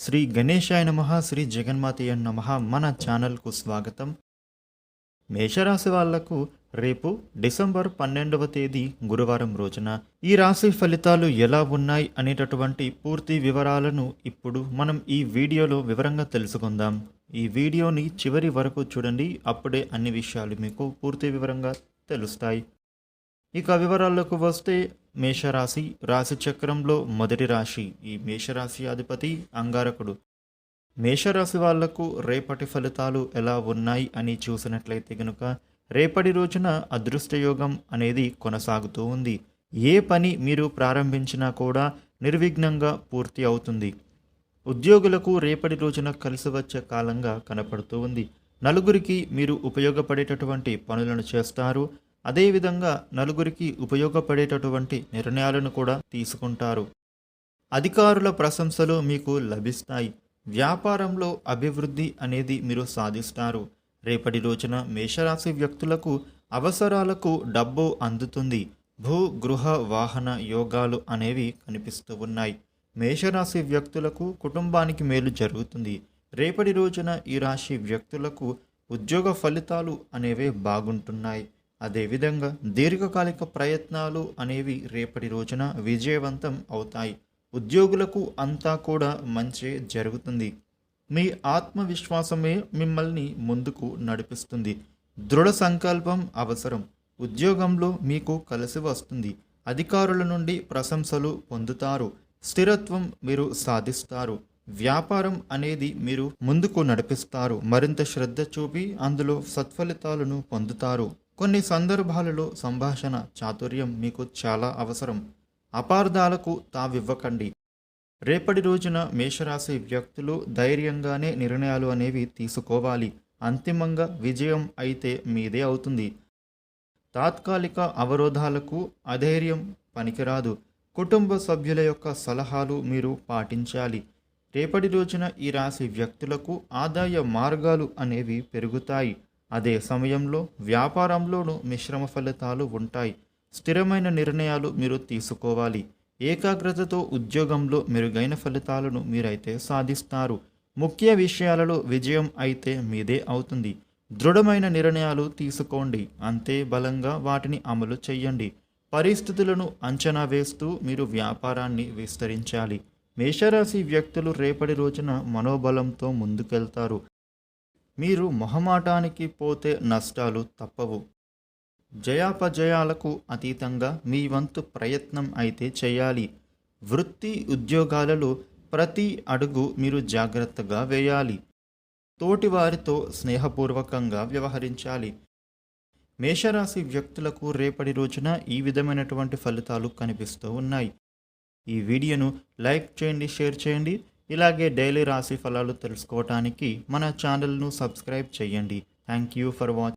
శ్రీ గణేశాయ నమ శ్రీ జగన్మాతయ్య నమ మన ఛానల్కు స్వాగతం. మేషరాశి వాళ్ళకు రేపు డిసెంబర్ పన్నెండవ తేదీ గురువారం రోజున ఈ రాశి ఫలితాలు ఎలా ఉన్నాయి అనేటటువంటి పూర్తి వివరాలను ఇప్పుడు మనం ఈ వీడియోలో వివరంగా తెలుసుకుందాం. ఈ వీడియోని చివరి వరకు చూడండి అప్పుడే అన్ని విషయాలు మీకు పూర్తి వివరంగా తెలుస్తాయి. ఇక వివరాల్లోకి వస్తే మేషరాశి రాశిచక్రంలో మొదటి రాశి. ఈ మేషరాశి అధిపతి అంగారకుడు. మేషరాశి వాళ్ళకు రేపటి ఫలితాలు ఎలా ఉన్నాయి అని చూసినట్లయితే గనుక రేపటి రోజున అదృష్టయోగం అనేది కొనసాగుతూ ఉంది. ఏ పని మీరు ప్రారంభించినా కూడా నిర్విఘ్నంగా పూర్తి అవుతుంది. ఉద్యోగులకు రేపటి రోజున కలిసి వచ్చే కాలంగా కనపడుతూ ఉంది. నలుగురికి మీరు ఉపయోగపడేటటువంటి పనులను చేస్తారు. అదేవిధంగా నలుగురికి ఉపయోగపడేటటువంటి నిర్ణయాలను కూడా తీసుకుంటారు. అధికారుల ప్రశంసలు మీకు లభిస్తాయి. వ్యాపారంలో అభివృద్ధి అనేది మీరు సాధిస్తారు. రేపటి రోజున మేషరాశి వ్యక్తులకు అవసరాలకు డబ్బు అందుతుంది. భూ గృహ వాహన యోగాలు అనేవి కనిపిస్తూ ఉన్నాయి. మేషరాశి వ్యక్తులకు కుటుంబానికి మేలు జరుగుతుంది. రేపటి రోజున ఈ రాశి వ్యక్తులకు ఉద్యోగ ఫలితాలు అనేవి బాగుంటున్నాయి. అదేవిధంగా దీర్ఘకాలిక ప్రయత్నాలు అనేవి రేపటి రోజున విజయవంతం అవుతాయి. ఉద్యోగులకు అంతా కూడా మంచి జరుగుతుంది. మీ ఆత్మవిశ్వాసమే మిమ్మల్ని ముందుకు నడిపిస్తుంది. దృఢ సంకల్పం అవసరం. ఉద్యోగంలో మీకు కలిసి వస్తుంది. అధికారుల నుండి ప్రశంసలు పొందుతారు. స్థిరత్వం మీరు సాధిస్తారు. వ్యాపారం అనేది మీరు ముందుకు నడిపిస్తారు. మరింత శ్రద్ధ చూపి అందులో సత్ఫలితాలను పొందుతారు. కొన్ని సందర్భాలలో సంభాషణ చాతుర్యం మీకు చాలా అవసరం. అపార్థాలకు తావివ్వకండి. రేపటి రోజున మేషరాశి వ్యక్తులు ధైర్యంగానే నిర్ణయాలు అనేవి తీసుకోవాలి. అంతిమంగా విజయం అయితే మీదే అవుతుంది. తాత్కాలిక అవరోధాలకు అధైర్యం పనికిరాదు. కుటుంబ సభ్యుల యొక్క సలహాలు మీరు పాటించాలి. రేపటి రోజున ఈ రాశి వ్యక్తులకు ఆదాయ మార్గాలు అనేవి పెరుగుతాయి. అదే సమయంలో వ్యాపారంలోనూ మిశ్రమ ఫలితాలు ఉంటాయి. స్థిరమైన నిర్ణయాలు మీరు తీసుకోవాలి. ఏకాగ్రతతో ఉద్యోగంలో మెరుగైన ఫలితాలను మీరైతే సాధిస్తారు. ముఖ్య విషయాలలో విజయం అయితే మీదే అవుతుంది. దృఢమైన నిర్ణయాలు తీసుకోండి. అంతే బలంగా వాటిని అమలు చేయండి. పరిస్థితులను అంచనా వేస్తూ మీరు వ్యాపారాన్ని విస్తరించాలి. మేషరాశి వ్యక్తులు రేపటి రోజున మనోబలంతో ముందుకెళ్తారు. మీరు మొహమాటానికి పోతే నష్టాలు తప్పవు. జయాపజయాలకు అతీతంగా మీ వంతు ప్రయత్నం అయితే చేయాలి. వృత్తి ఉద్యోగాలలో ప్రతి అడుగు మీరు జాగ్రత్తగా వేయాలి. తోటివారితో స్నేహపూర్వకంగా వ్యవహరించాలి. మేషరాశి వ్యక్తులకు రేపటి రోజున ఈ విధమైనటువంటి ఫలితాలు కనిపిస్తూ ఉన్నాయి. ఈ వీడియోను లైక్ చేయండి షేర్ చేయండి. ఇలాగే డైలీ రాశి ఫలాలు తెలుసుకోవటానికి మన ఛానల్ను సబ్స్క్రైబ్ చేయండి. Thank you for watch